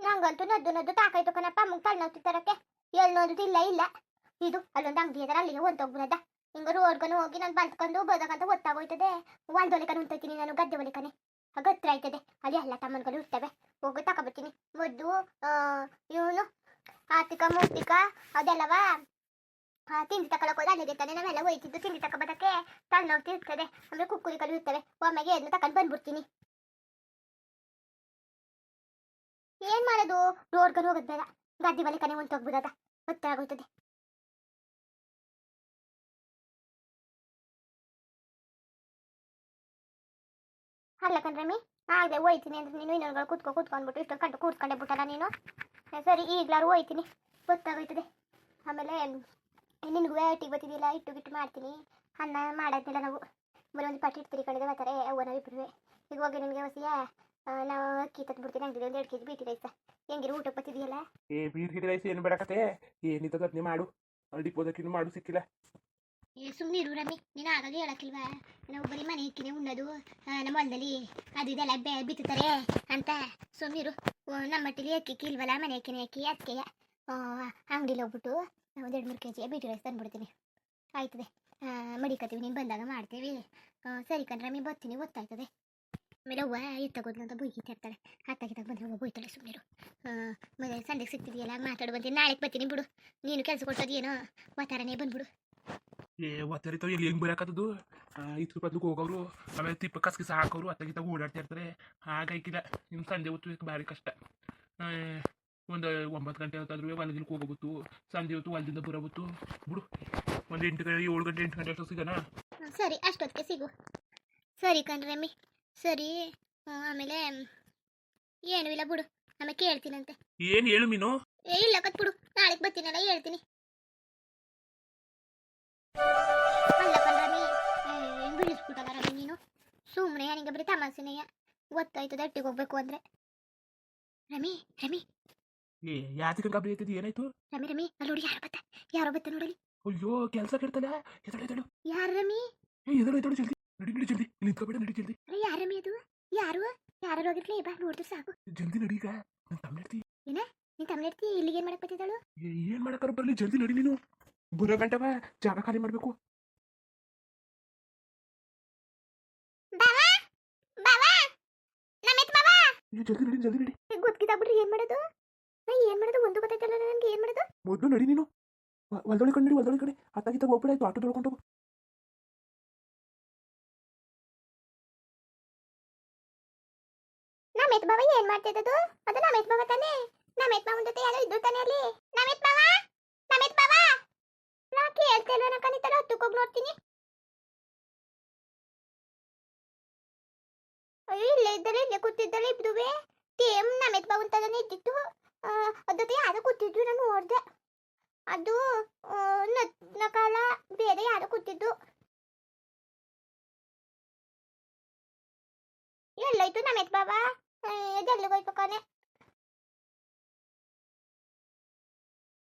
ನಂಗಂತೂ ನದ್ದು ನದ್ದು ತಾಕಾಯ್ತು ಕಣಪ್ಪ ಮುಗ್ ತಣ್ಣೋತಿ ತರಕ್ಕೆ ಎಳ್ನೋದು ಇಲ್ಲ ಇಲ್ಲ ಇದು ಅಲ್ಲೊಂದು ಅಂಗಡಿ ಅದರ ಅಲ್ಲಿಗೆ ಹೊಂಟೋಗ್ಬಿಡದ ಹಿಂಗ ರೋಡ್ಗನು ಹೋಗಿ ನಾನು ಬಲ್ತ್ಕೊಂಡು ಬದಕಂತ ಗೊತ್ತಾಗೋಯ್ತದೆ ಒಲಿಕನು ಉಂಟೈತೀನಿ ನಾನು ಗದ್ದೆ ಒಲಿಕನೆ ಗತ್ರ ಆಯ್ತದೆ ಅಲ್ಲಿ ಎಲ್ಲ ತಮ್ಮನ್ಗಳು ಇರ್ತವೆ ಹೋಗಿ ತಗೊಬರ್ತೀನಿ ಮದ್ದು ಇವನು ಆರ್ಥಿಕ ಮೂರ್ತಿಕ ಅದೆಲ್ಲವ ತಿಂಡಿ ತಕೊಳ್ಳೋಕೆ ಹೋದ ಅಲ್ಲಿಗೆ ತಾನೆ ನಾವೆಲ್ಲ ಹೋಯ್ತಿದ್ದು ತಿಂಡಿ ತಣ್ಣ ಹೋಗ್ತಿರ್ತದೆ ಆಮೇಲೆ ಕುಕ್ಕುರಿಗಳು ಇರ್ತವೆ ಒಮ್ಮೆಗೆ ಎದ್ನ ತಗೊಂಡು ಬಂದ್ಬಿಡ್ತೀನಿ ಏನ್ ಮಾಡೋದು? ರೋಡ್ಗನು ಹೋಗೋದ್ ಬೇಡ. ಗದ್ದೆ ಬಲಿ ಕನೆ ಹೊಂಟೋಗ್ಬಿಡದ ಹೊತ್ತೆ ಆಗೋಯ್ತದೆ. ಅಲ್ಲ ಕಣ್ರಮ್ಮಿ ಆಗದೆ ಹೋಯ್ತೀನಿ ಅಂದ್ರೆ ನೀನು ಇನ್ನೊಂದು ಕೂತ್ಕೊ ಕೂತ್ಕೊಂಡ್ಬಿಟ್ಟು ಇಷ್ಟೊಂದು ಕಂಡು ಕೂತ್ಕೊಂಡೆ ಬಿಟ್ಟಲ್ಲ ನೀನು? ಸರಿ, ಈಗಲಾರು ಹೋಯ್ತೀನಿ. ಗೊತ್ತಾಗೋಯ್ತದೆ. ಆಮೇಲೆ ನಿನಗೂ ವೇಟಿಗೆ ಗೊತ್ತಿದ್ದಿಲ್ಲ ಇಟ್ಟು ಬಿಟ್ಟು ಮಾಡ್ತೀನಿ. ಅನ್ನ ಮಾಡೋದಿಲ್ಲ ನಾವು. ಬರೀ ಒಂದು ಪಟ್ಟಿ ಇಟ್ಟು ತಿರ್ಕೊಂಡಿದ್ದೆ ಬರ್ತಾರೆ ಅವ್ವ ನಾವು ಇಬ್ಬರು ಈಗ ಹೋಗಿ ನಿನಗೆ ನಾವು ಅಕ್ಕಿ ತಂದ್ಬಿಡ್ತೀನಿ. ಅಂಗಡಿ ಒಂದು ಎರಡು ಕೆ ಜಿ ಬೀಟಿ ರೈಸ. ಹೆಂಗಿರು ಊಟ ಬರ್ತಿದೆಯಲ್ಲ? ಏ ಬೀಟಿ ರೈಸ್ ಏನು ಬೇಡಕತೆ ಏನಿದ್ದ ನೀ ಮಾಡು. ಡಿಪೋದಕ್ಕಿನ್ನು ಮಾಡು ಸಿಕ್ಕಿಲ್ಲ. ಏ ಸುಮ್ಮನೆ ಇರು ರಮ್ಮಿ. ನೀನು ಆಗಾಗ ಹೇಳಕ್ಕಿಲ್ವಾ? ನಾವು ಬರೀ ಮನೆ ಇಕ್ಕಿನೇ ಉಣ್ಣೋದು. ನಮ್ಮ ಹೊಲದಲ್ಲಿ ಅದು ಇದೆಲ್ಲ ಬೆ ಬಿತ್ತುತ್ತಾರೆ ಅಂತ ಸುಮ್ಮನಿರು ನಮ್ಮ ಮಟ್ಟಿಲಿ ಅಕ್ಕಿ ಇಲ್ವಲ್ಲ? ಮನೆ ಅಕ್ಕಿನೇ ಅಕ್ಕಿ ಅದಕ್ಕೆ ಅಂಗಡಿಲಿ ಹೋಗ್ಬಿಟ್ಟು ಒಂದು ಎರಡು ಮೂರು ಕೆ ಜಿ ಬೀಟಿ ರೈಸ್ ತಂದುಬಿಡ್ತೀನಿ. ಆಯ್ತದೆ. ಮಡಿಕತ್ತೀವಿ ನೀನು ಬಂದಾಗ ಮಾಡ್ತೀವಿ. ಸರಿ ಕಣ್ರಮ್ಮಿ ಬರ್ತೀನಿ. ಗೊತ್ತಾಯ್ತದೆ. ಆಮೇಲೆ ಅವ್ವ ಎತ್ತಗೋದ್ಲು ಅಂತ ಬುಯ್ಗಿತಾ ಇರ್ತಾಳೆ. ಅತ್ತಾಗಿದ್ದಾಗ ಬಂದ್ರೆ ಅವ್ವ ಬೈತಾಳೆ ಸುಮ್ಮನಿರು ಮಗ ಸಂಡೆಗೆ ಸಿಗ್ತಿದೆಯಲ್ಲ ಮಾತಾಡು ಬಂತೀನಿ ನಾಳೆಗೆ ಬರ್ತೀನಿ ಬಿಡು. ನೀನು ಕೆಲಸ ಕೊಟ್ಟೋದೇನೋ ವಾತಾರನೇ ಬಂದ್ಬಿಡು ಏ ಒತ್ತರಿತಾವ ಎಲ್ಲಿ ಹೆಂಗೆ ಬರೋಕತ್ತದು? ಇತ್ತು ಬದ್ಲಿಗೆ ಹೋಗೋರು ಆಮೇಲೆ ತಿಪ್ಪ ಕಸ್ಕಿಸ ಹಾಕೋರು ಅತ್ತಾಗಿತ್ತ ಓಡಾಡ್ತಾ ಇರ್ತಾರೆ. ಹಾಗಾಗಿಲ್ಲ ನಿಮ್ಮ ಸಂಜೆ ಹೊತ್ತು ಭಾರಿ ಕಷ್ಟ. ಒಂದು ಒಂಬತ್ತು ಗಂಟೆ ಹೊತ್ತಾದ್ರೂ ಹೊಲಗಿಲ್ಗೆ ಹೋಗೋಗುತ್ತು ಸಂಜೆ ಹೊತ್ತು ಹೊಲದಿಂದ ಬರೋಬಿತ್ತು ಬಿಡು ಒಂದು ಎಂಟು ಗಂಟೆ ಏಳು ಗಂಟೆ ಎಂಟು ಗಂಟೆ ಅಷ್ಟು ಸಿಗೋಣ. ಸರಿ ಅಷ್ಟೊತ್ತಿಗೆ ಸಿಗು. ಸರಿ ಕಣ್ರಮ್ಮಿ ಸರಿ ಆಮೇಲೆ ಏನು ಇಲ್ಲ ಬಿಡು ಆಮೇಲೆ ಕೇಳ್ತೀನಂತೆ. ಏನು ಹೇಳು ಮೀನು? ಏ ಇಲ್ಲ ಕತ್ ಬಿಡು ನಾಳೆಗೆ ಬರ್ತೀನಲ್ಲ ಹೇಳ್ತೀನಿ. ಅಲ್ಲ ಕಣ್ರಮ್ಮಿ ಹೆಂಗ್ ಬಿಡಿಸ್ಬಿಟ್ಟಲ್ಲ ರಮ್ಮಿ ನೀನು? ಸುಮ್ಮನೆ ನನಗೆ ಬರೀ ತಮಾಸೆನೆಯ ಗೊತ್ತಾಯ್ತದೆ ಅಟ್ಟಿಗೆ ಹೋಗ್ಬೇಕು ಅಂದ್ರೆ. ರಮಿ ರಮಿ. ಏ ಗಾಬರಿ ಆಯ್ತದೆ ಏನಾಯ್ತು? ರಮಿ ರಮಿ ಅಲ್ಲಿ ನೋಡಿ ಯಾರು ಬತ್ತ ಯಾರೋ ಬತ್ತ ನೋಡಲಿ ಅಯ್ಯೋ ಕೆಲಸ ಕೆಡ್ತಲ್ಲ ಎದಳು ಎದಳು ಯಾರು ರಮಿ? ಏ ಎದಳು ಎದಳು ಜಲ್ದಿ. ನಡಿ ನಡಿ ಜಲ್ದಿ ಇಲ್ಲಿ ನಿಂತ್ಕೊಬೇಡ ನಡಿ ಜಲ್ದಿ. ಅರೆ ಯಾರು ರಮಿ ಅದು? ಯಾರು? ಯಾರು ಹೋಗಿರ್ಲಿ ಬಾ ನೋಡಿದ್ರು ಸಾಕು. ಜಲ್ದಿ ನಡಿ ಈಗ. ನನ್ನ ಏನ? ನೀನ್ ತಮ್ಮನೆಡ್ತಿ ಇಲ್ಲಿಗೆ ಏನ್ ಮಾಡಕ್ ಬತ್ತಿದ್ದಾಳು ಏನ್ ಮಾಡಕ್ಕಾರ ಬರ್ಲಿ ಜಲ್ದಿ ನಡಿ ನೀನು. ಬರೋ ಗಂಟವ ಜಾಗ ಖಾಲಿ ಮಾಡ್ಬೇಕು. ಜಲ್ದಿ ನಡಿ ಜಲ್ದಿ ನಡಿ. ಗೊತ್ತಿದ್ದಾಗ್ಬಿಟ್ರಿ ಏನ್ ಮಾಡೋದು? ನಾ ಏನ್ ಮಾಡೋದು? ಒಂದು ಗೊತ್ತಾಯ್ತಲ್ಲ ನನಗೆ ಏನ್ ಮಾಡೋದು? ಮೊದಲು ನಡಿ ನೀನು. ಒಲ್ದೊಳಿ ಕಡೆ ನಡಿ ಒಲ್ದೊಳಿ ಕಡೆ. ಅತ್ತಾಗಿತ್ತ ಹೋಗ್ಬಿಡಾಯ್ತು ಆಟೋ ತೊಳ್ಕೊಂಡು ಹೋಗು. ನಮಿತ್ ಬಾವ ಏನ್ ಮಾಡ್ತಿದ್ದದು? ಅದು ನಮ್ಮ ಬಾವ ತಾನೇ? ನಮಿತ್ ಬಾವನ್ ಜೊತೆ ಯಾರೋ ಇದ್ದು ತಾನೇ ಅಲ್ಲಿ? ನಮಿತ್ ಬಾವ ನಮಿತ್ ಬಾವ ನಾ ಕೇಳ್ತೇಲ್ವ ನಾ ಕನಿತಲ್ಲ ಹತ್ತಕ್ಕೆ ಹೋಗಿ ನೋಡ್ತೀನಿ. ಅಯ್ಯೋ ಇಲ್ಲೇ ಇದ್ದಾರೆ ಇಲ್ಲೇ ಕೂತಿದ್ದಾರೆ ಇಬ್ರುವೆ. ಸೇಮ್ ನಮಿತ್ ಬಾವನ್ ತರನೇ ಇದ್ದಿತ್ತು. ಆ, ಅದ್ ಜೊತೆ ಯಾರೋ ಕೂತಿದ್ರು ನಾನು ನೋಡ್ದೆ. ಅದು ನಕಾಲ ಬೇರೆ ಯಾರೋ ಕೂತಿದ್ದು. ಎಲ್ಲಾಯ್ತು ನಮಿತ್ ಬಾಬಾ ಎಲ್ಲಿಗೋಯ್ತು ಕಾನೆ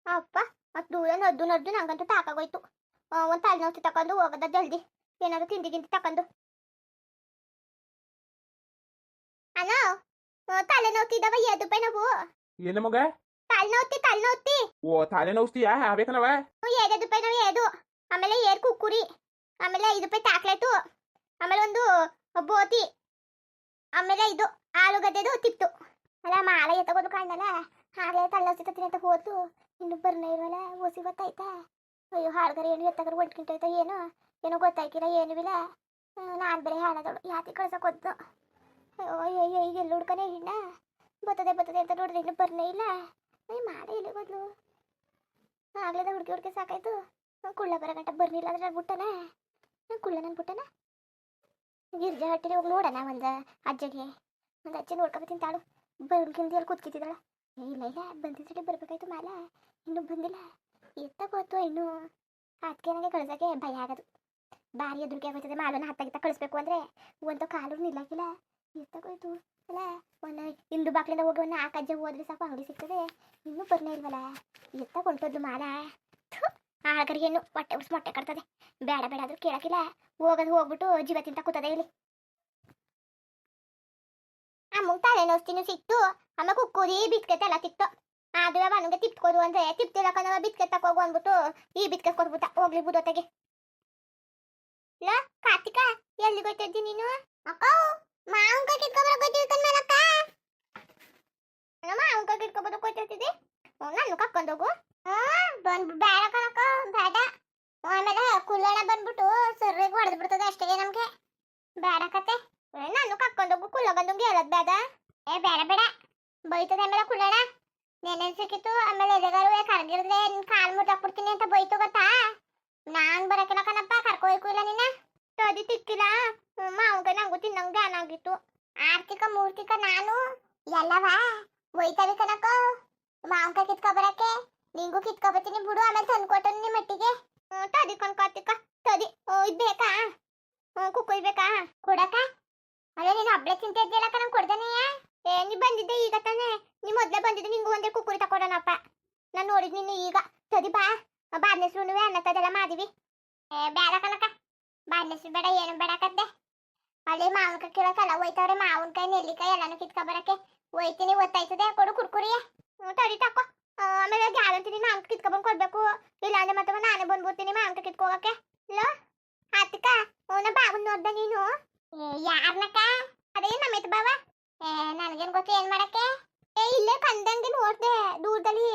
ಅಪ್ಪ ಮತ್ತು ದೂರ ನಡ್ದು ನಡ್ದು ನಂಗಂತೂ ತಾಕಾಗೋಯ್ತು. ಒಂದು ತಲೆನೋವು ತಕೊಂಡು ಹೋಗದ ಜಲ್ದಿ. ಏನಾದ್ರು ತಿಂಡಿ ತಿಂಡಿ ತಕೊಂಡು. ಅಣ್ಣ ತಲೆನೋವ್ತಿದ್ದವ ಎದು ಪೈ ನಾವು? ಏನ ಮಗ? ತಲೆನೋವ್ತಿ ತಲೆನೋವ್ತಿ ಓ ತಾಲೆ ನೋಸ್ತೀಯಾ ಆಗ್ಬೇಕನವ ಏಳು ರೂಪಾಯಿ ನಾವು ಏದು ಆಮೇಲೆ ಏರ್ ಕುಕ್ಕುರಿ. ಆಮೇಲೆ ಐದು ರೂಪಾಯಿ ಚಾಕ್ಲೇಟು. ಆಮೇಲೆ ಒಂದು ಬೋತಿ. ಆಮೇಲೆ ಇದು. ಆಲೂಗಡ್ಡೆದು ಹೊತ್ತಿತ್ತು ಅಲ್ಲ, ಮಾಲೆ ತಗೋದು ಕಾಣಲ್ಲ ಹಾಗೆ ತಳ್ಳೋಸಿತ್ತೀನಿ ಅಂತ ಹೋತು. ಇನ್ನು ಬರ್ನೇ ಇರೋಲ್ಲ ಓಸಿ ಗೊತ್ತಾಯ್ತಾ? ಅಯ್ಯೋ ಹಾಳ್ಗರ ಏನು ಎತ್ತಗರ ಹೊಂಟ್ಕಿಂಟೈತ ಏನು? ಏನೋ ಗೊತ್ತಾಯ್ಕಿಲ್ಲ, ಏನು ಇಲ್ಲ. ನಾನು ಬೇರೆ ಹಾಳದಳು ಯಾತಿ ಕಳ್ಸಕ್ಕೆ ಹೋದ್ನು ಅಯ್ಯೋ ಅಯ್ಯೋ ಈಗ ಎಲ್ಲ ಹುಡ್ಕನೇ ಹಿಣ್ಣ? ಬತ್ತದೆ ಬರ್ತದೆ ಅಂತ ನೋಡಿದ್ರೆ ಇನ್ನು ಬರ್ನೇ ಇಲ್ಲ. ಅಯ್ಯ ಮಾಡೇ ಇಲ್ಲ ಮೊದಲು ಆಗ್ಲೇದ ಹುಡುಗಿ ಹುಡುಗಿ ಸಾಕಾಯ್ತು. ಕುಳ್ಳ ಬರೋ ಗಂಟ ಬರ್ನಿಲ್ಲ ಅಂದ್ರೆ ನಾನು ಬಿಟ್ಟನ? ಕುಳ್ಳ ನಾನು ಬಿಟ್ಟನ? ಗಿರ್ಜಾ ಹಟ್ಟಿಲಿ ಹೋಗಿ ನೋಡೋಣ ಒಂದು ಅಜ್ಜಗೆ. ಒಂದು ಅಜ್ಜಿ ನೋಡ್ಕೊಬತ್ತೀನಿ ತಾಳು. ಅಲ್ಲಿ ಕೂತ್ಕಿತ್ತಿದ್ದಾಳ? ಏ, ಇಲ್ಲ ಇಲ್ಲ ಬಂದಿದ್ರಲ್ಲಿ ಬರ್ಬೇಕಾಯ್ತು ಮಾಲ. ಇನ್ನೂ ಬಂದಿಲ್ಲ. ಎತ್ತ ಗೊತ್ತು ಇನ್ನು? ಅದಕ್ಕೆ ನನಗೆ ಕಳ್ಸೋಕ್ಕೆ ಭಯ ಆಗೋದು. ಭಾರಿ ಎದುರಿಗೆ ಆಗೋಯ್ತದೆ ಮಾಲನ ಹತ್ತಾಗಿತ್ತ ಕಳಿಸ್ಬೇಕು ಅಂದರೆ. ಒಂದು ಕಾಲು ನಿಲ್ಲಕ್ಕಿಲ್ಲ ಎತ್ತಗೋಯ್ತು ಅಲ್ಲ ಒಂದು ಇಂದು ಬಾಕ್ಲಿಂದ ಹೋಗಿ ಒಂದು ನಾಲ್ಕು ಹೋದ್ರೆ ಸಾಕು, ಅಂಗಡಿ ಸಿಗ್ತದೆ. ಇನ್ನೂ ಬರ್ನೇ ಇಲ್ವಲ್ಲ ಎತ್ತ ಕೊಂಟದ್ದು ಮಾಲ. ಆಳ್ಗರಿಗೆ ಇನ್ನು ಹೊಟ್ಟೆ ಉಸ್ ಮೊಟ್ಟೆ ಕಟ್ತದೆ. ಬೇಡ ಬೇಡ ಆದರೂ ಕೇಳೋಕ್ಕಿಲ್ಲ. ಹೋಗೋದು ಹೋಗ್ಬಿಟ್ಟು ಜೀವ ತಿಂತ ಕೂತದೆ ಇಲ್ಲಿ. ಅಮ್ಮಂಗೆ ತಲೆನೋಸ್ತಿನೂ ಸಿಕ್ತು. ಆಮೇಲೆ ಕುಕ್ಕೂರಿ ಬಿಸ್ಕೆಟ್ ಎಲ್ಲ ಸಿಕ್ತು. ಆದ್ರೆ ಅವನಿಗೆ ತಿಪ್ಕೊಡು ಅಂದ್ರೆ ತಿಪ್ತಿಲಕ್ಕನವ ಬಿಸ್ಕೆಟ್ ತಕೋಗು ಅಂದ್ಬಿಟ್ಟು ಈ ಬಿಸ್ಕೆಟ್ ಕೊಟ್ಬಿಟ್ಟ. ಹೋಗ್ಲಿ ಬುಡೋತೆಗೆ ಲ, ಕಾರ್ತಿಕ ಎಲ್ಲಿ ಗೊತ್ತಿದ್ದಿ ನೀನು? ಅಕ್ಕ ಮಾವನ್ ಕೈ ಕಿತ್ಕೊಬರ ಗೊತ್ತಿರ್ತಾನ ಅಕ್ಕ ಮಾವನ್ ಕೈ ಕಿತ್ಕೊಬರ ಗೊತ್ತಿರ್ತಿದ್ದಿ ನಾನು ಕರ್ಕೊಂಡೋಗು ಬಂದ್ ಬೇಡ ಕಣಕ್ಕ ಬೇಡ ಆಮೇಲೆ ಕುಲ್ಲಣ ಬಂದ್ಬಿಟ್ಟು ಸರ್ರಿಗೆ ಹೊಡೆದು ಬಿಡ್ತದೆ ಅಷ್ಟೇ ನಮ್ಗೆ ಬೇಡ ಕತೆ ಏ, ನಾನು ಕರ್ಕೊಂಡೋಗು ಕುಲ್ಲ ಬಂದಂಗೆ ಹೇಳೋದ್ ಬೇಡ ಏ ಬೇಡ ಬೇಡ. ಬೈತದೆ ಆಮೇಲೆ ಕುಲ್ಲಣ ನೆನೆ ಸಿಕ್ಕಿತ್ತು ಆಮೇಲೆ ಎದೆಗಾರು ಕರ್ಗಿಡಿದ್ರೆ ನಿನ್ ಕಾಲ್ ಮುಟ್ಟಾಕ್ಬಿಡ್ತೀನಿ ಅಂತ ಬೈತು ಗೊತ್ತಾ? ನಾನ್ ಬರಕಿಲ್ಲ ಕಣಪ್ಪ ಕರ್ಕೋಯ್ಕು ಇಲ್ಲ ನಿನ್ನ. ತದಿ ತಿಕ್ಕಿಲ್ಲ. ಮಾವಂಗ ನಂಗೂ ತಿನ್ನಂಗ್ ಗಾನ ಆಗಿತ್ತು. ಆರ್ಥಿಕ ಮೂರ್ತಿಕ ನಾನು ಎಲ್ಲವ? ಒಯ್ತಾವೆ ಕನಕ ಮಾವಂಕ ಕಿತ್ಕೊ ಬರಕ್ಕೆ. ನಿಂಗೂ ಕಿತ್ಕೊ ಬರ್ತೀನಿ ಬಿಡು ಆಮೇಲೆ ತಂದ್ಕೊಟ್ಟು ನಿಮ್ಮ ಮಟ್ಟಿಗೆ ತದಿ ಕಣ್ಕಾರ್ತಿಕ ತದಿ. ಇದ್ ಬೇಕಾ? ಹ್ಮ್, ಕುಕ್ಕು ಇದ್ ಬೇಕಾ? ಕೊಡಕ ಅಲ್ಲ ನೀನು ಹಬ್ಳೆ ತಿಂತಿದ್ಯಲ್ಲ ಕಣ ಕೊಡ್ದೇನೆಯ ಏ, ನೀ ಬಂದಿದ್ದೆ ಈಗ ತಾನೇ? ನೀ ಮೊದ್ಲೇ ಬಂದಿದ್ದೆ, ನಿಂಗೂ ಒಂದೇ ಕುಕ್ಕುರಿ ತಕೊಡೋಣಪ್ಪ ನಾನು ನೋಡಿದ್ ನಿನ್ನ ಈಗ. ತದಿ ಬಾ. ಬಾದ್ನೆಸ್ರುನುವೆ ಅನ್ನ ತದೆಲ್ಲ ಮಾಡಿವಿ ಏ, ಬೇಡ ಕನಕ ಬಾದ್ನೆಸ್ರು ಬೇಡ, ಏನು ಬೇಡ ಕದ್ದೆ. ಅಲ್ಲಿ ಮಾವಿನಕಾಯಿ ಕೀಳಕ್ಕಲ್ಲ ಮಾವನ ಮಾವಿನಕಾಯಿ ನೆಲ್ಲಿಕಾಯಿ ಎಲ್ಲಾನು ಕಿತ್ಕೊ ಬರಕ್ಕೆ ಒಯ್ತೀನಿ ಒತ್ತಾಯ್ತದೆ, ಕೊಡು ಕುಡ್ಕುರಿಯ ತಡಿ ತಕೋ. ಆಮೇಲೆ ಗ್ಯಾರಂಟಿ ಮಾವಿನ ಕಿತ್ಕೊಬಂದು ಕೊಡ್ಬೇಕು. ಇಲ್ಲ ಅಂದ್ರೆ ಮತ್ತೆ ನಾನೇ ಬಂದ್ಬಿಡ್ತೀನಿ ಮಾವಿನಕಾಯಿ ಕಿತ್ಕೋಗಕ್ಕೆ ಲೋ, ಆತಿಕ, ಅವನ ಬಾವನ್ ನೋಡ್ದೆ ನೀನು? ಯಾರನಕ್ಕ? ಅದೇ ನಮ್ಮಿತ್ ಬಾವ. ನನಗೇನ್ ಗೊತ್ತು, ಏನು ಮಾಡಕ್ಕೆ? ಏ, ಇಲ್ಲೇ ಕಂದಂಗೆ ನೋಡ್ದೆ, ದೂರದಲ್ಲಿ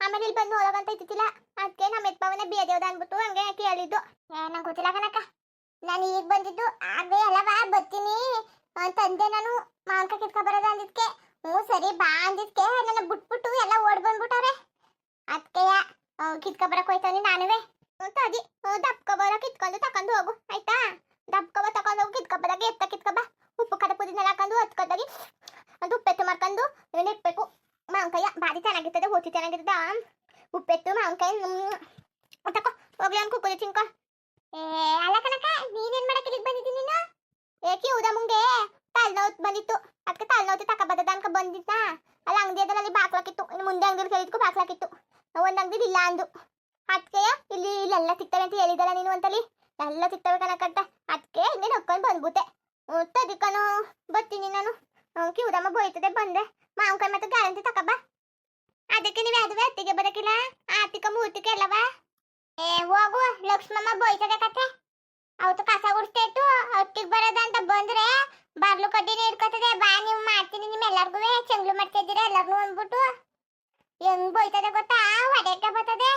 ಆಮೇಲೆ ಇಲ್ಲಿ ಬಂದು ನೋಡೋಕಂತ ಇದ್ದಿಲ್ಲ ಅದಕ್ಕೆ ನಮ್ಮ ಎತ್ಬವನ ಬೇದೇವ್ದ ಅಂದ್ಬಿಟ್ಟು ಹಂಗೆ ಕೇಳಿದ್ದು. ನಂಗೆ ಗೊತ್ತಿಲ್ಲ ಕನಕ ನಾನು ಈಗ ಬಂದಿದ್ದು ಆದ್ರೆ ಅಲ್ಲವಾ, ಬರ್ತೀನಿ. ಅಂತಂದೆ ನಾನು ಮಾಂಕ ಕಿತ್ಕೊ ಬರೋದು ಅಂದಿದ್ಕೆ. ಹ್ಞೂ, ಸರಿ ಬಾ ಅಂದಿದ್ಕೆ. ನನ್ನ ಬಿಟ್ಬಿಟ್ಟು ಎಲ್ಲ ಓಡ್ ಬಂದ್ಬಿಟ್ಟವ್ರೆ. ಅದಕ್ಕೆ ಕಿತ್ಕೊ ಬರಕ್ ಹೋಯ್ತಾನೆ ನಾನುವೆ. ತದಿ ದಪ್ಕೊ ಬರೋ ಕಿತ್ಕೊಂಡು ತಕೊಂಡು ಹೋಗು. ಆಯ್ತಾ? ದಪ್ಕೊ ತಕೊಂಡು ಹೋಗು, ಕಿತ್ಕೊ ಎತ್ತ ಕಿತ್ಕೊ ಬಾ. ಉಪ್ಪು ಕದ ಪುದಿನೆಲ್ಲ ಹಾಕೊಂಡು ಅದು ಉಪ್ಪೆತ್ತು ಮಾಡ್ಕೊಂಡು ಇಕ್ಬೇಕು ಮಾವಿನಕಾಯ ಬಾರಿ ಚೆನ್ನಾಗಿರ್ತದೆ ಓತಿ ಚೆನ್ನಾಗಿರ್ತದ. ಉಪ್ಪೆತ್ತು, ಮಾವಿನಕಾಯಿ ತಕೋ, ಹೋಗ್ಲಿ ಅವ್ನು ಕುಕ್ಕುರಿ ತಿನ್ಕೊ. ಏ, ಅಲ್ಲ ಕನಕ, ನೀನೇನ್ ಮಾಡಕ್ಕೆ ಇಲ್ಲಿಗೆ ಬಂದಿದ್ದೀನಿ ನೀನು? ಏಕೆ ಉದ ಮುಂಗೆ ತಲೆನೋವು ಬಂದಿತ್ತು. ಅದಕ್ಕೆ ತಲೆನೋವು ತಕ ಬದದ ಅನ್ಕ ಬಂದಿದ್ದ ಅಲ್ಲಿ ಅಂಗಡಿ ಅಲ್ಲಿ ಬಾಕ್ಲಾಕಿತ್ತು ಇನ್ನು ಮುಂದೆ ಅಂಗಡಿ ಕೇಳಿದ್ಕು ಬಾಕ್ಲಾಕಿತ್ತು ಒಂದ್ ಅಂಗಡಿ ಇಲ್ಲ ಅಂದು. ಅದಕ್ಕೆ ಇಲ್ಲಿ ಇಲ್ಲೆಲ್ಲ ಸಿಗ್ತವೆ ಅಂತ ಹೇಳಿದಲ್ಲ ನೀನು ಅಂತಲ್ಲಿ? ಎಲ್ಲ ಸಿಗ್ತವೆ ಕನಕಂತ ಅದಕ್ಕೆ ಇನ್ನೇನು ಹೊಕ್ಕೊಂಡು ಬಂದ್ಬಿಟ್ಟೆ. ತದಿಕನು ಬರ್ತೀನಿ ನಾನು. ಕಿವುದಮ್ಮ ಬೋಯ್ತದೆ, ಬಂದೆ. ಮಾವಿನಕಾಯಿ ಮತ್ತೆ ಗ್ಯಾರಂಟಿ ತಕಬ ಅದಕ್ಕೆ ನೀವು ಯಾವ್ದು ಅತ್ತಿಗೆ ಬರಕಿಲ್ಲ? ಆರ್ಥಿಕ, ಮೂರ್ತಿಕ ಎಲ್ಲವ? ಏ, ಹೋಗು, ಲಕ್ಷ್ಮಮ್ಮ ಬೋಯ್ತದೆ ಕತೆ. ಅವತ್ತು ಕಸ ಗುಡಿಸ್ತೇತು ಒಟ್ಟಿಗೆ ಬರೋದ ಅಂತ ಬಂದ್ರೆ ಬಾಗ್ಲು ಕಡ್ಡಿನ ಇಟ್ಕೊತದೆ ಬಾ, ನೀವು ಮಾಡ್ತೀನಿ ನಿಮ್ಮ ಎಲ್ಲಾರ್ಗು ಚೆಂಗ್ಲು ಮಾಡ್ತಿದ್ದೀರ ಎಲ್ಲರನ್ನೂ ಎಲ್ಲಾರ್ನು ಅಂದ್ಬಿಟ್ಟು. ಹೆಂಗ್ ಬೋಯ್ತದೆ ಗೊತ್ತಾ? ಹೊಡೆಯಕ್ಕೆ ಬರ್ತದೆ?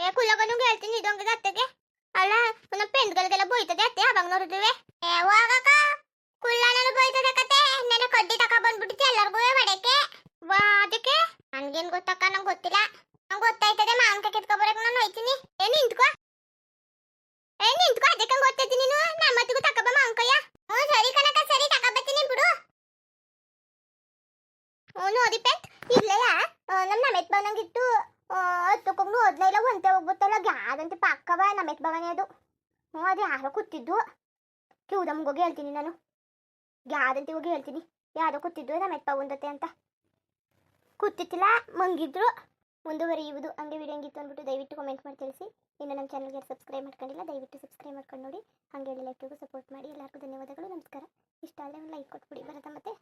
ಏ ಕುಲ್ಲಗನು ಹೇಳ್ತೀನಿ, ಇದೊಂದು ಅತ್ತೆಗೆ ಅಲ್ಲ ನಮ್ಮ ಪೆಂಡ್ಗಳಿಗೆಲ್ಲ ಬೈತದೆ ಅತ್ತೆ, ಅವಾಗ ನೋಡಿದ್ವಿ ಹೋಗಕ್ಕ. ಕುಳ್ಳಣ್ಣನು ಬೋಯ್ತದೆ ಕತೆ. ನೆನೆ ಕಡ್ಡಿ ತಕ ಬಂದ್ಬಿಟ್ಟಿತ್ತು ಎಲ್ಲರಿಗೂ ಬಡಕ್ಕೆ ವಾ, ಅದಕ್ಕೆ? ನನ್ಗೇನ್ ಗೊತ್ತಕ್ಕ, ನಂಗೆ ಗೊತ್ತಿಲ್ಲ. ನಂಗೆ ಗೊತ್ತಾಯ್ತದೆ ಮಾವಿನಕಾಯಿ ಕಿತ್ಕೊ ಬರಕ್ ನಾನು ಹೋಯ್ತೀನಿ. ಏ, ನಿಂತ್ಕೋ. ಏ, ನಿಂತ್ಕೋ, ಅದಕ್ಕೆ ಗೊತ್ತೈತಿ ನೀನು. ನಮ್ಮತ್ತಿಗೂ ತಕಬ ಮಾವಿನಕಾಯ ಹ್ಞೂ, ಸರಿ ಕನಕ ಸರಿ, ತಕ ತಕಬತ್ತೀನಿ ಬಿಡು. ಹ್ಞೂ, ನೋಡಿ ಪೆಟ್. ಇರ್ಲೆಯ ನಮ್ಮ ನಮೆತ್ ಬಂದಂಗಿತ್ತು ಹತ್ತಕ್ಕೋಗ್ನು ಹದಿನೈದು ಒಂತೆ ಹೋಗ್ಬಿಟ್ಟಲ್ಲ ಯಾರಂತೆ ಪಕ್ಕವ ನಮ್ಮ ಭವನೇ ಅದು. ಹ್ಞೂ ಅದು ಯಾರೋ ಕೂತಿದ್ದು. ಕಿವುದಮ್ಗೆ ಹೋಗಿ ಹೇಳ್ತೀನಿ ನಾನು. ಯಾರಂತೆ ಹೋಗಿ ಹೇಳ್ತೀನಿ. ಯಾರೋ ಕೂತಿದ್ದು ನಮೆತ್ ಪವಂದತೆ ಅಂತ. ಕೂತಿತ್ತಿಲ್ಲ ಮಂಗಿದ್ರು. ಮುಂದುವರಿಯುವುದು. ಹಂಗೆ ವಿಡಿಯೋ ಹಂಗಿತ್ತು ಅಂದ್ಬಿಟ್ಟು ದಯವಿಟ್ಟು ಕಮೆಂಟ್ ಮಾಡಿ, ತಿಳಿಸಿ. ಇನ್ನು ನಮ್ಮ ಚಾನಲ್ಗೆ ಸಬ್ಸ್ಕ್ರೈಬ್ ಮಾಡ್ಕೊಂಡಿಲ್ಲ, ದಯವಿಟ್ಟು ಸಬ್ಸ್ಕ್ರೈಬ್ ಮಾಡ್ಕೊಂಡು ನೋಡಿ. ಹಾಗೆ ಲೈಕ್ಗೂ ಸಪೋರ್ಟ್ ಮಾಡಿ. ಎಲ್ಲರಿಗೂ ಧನ್ಯವಾದಗಳು, ನಮಸ್ಕಾರ. ಇಷ್ಟ ಆದರೆ ಒಂದು ಲೈಕ್ ಕೊಟ್ಬಿಡಿ. ಬರತ್ತಾ ಮತ್ತೆ.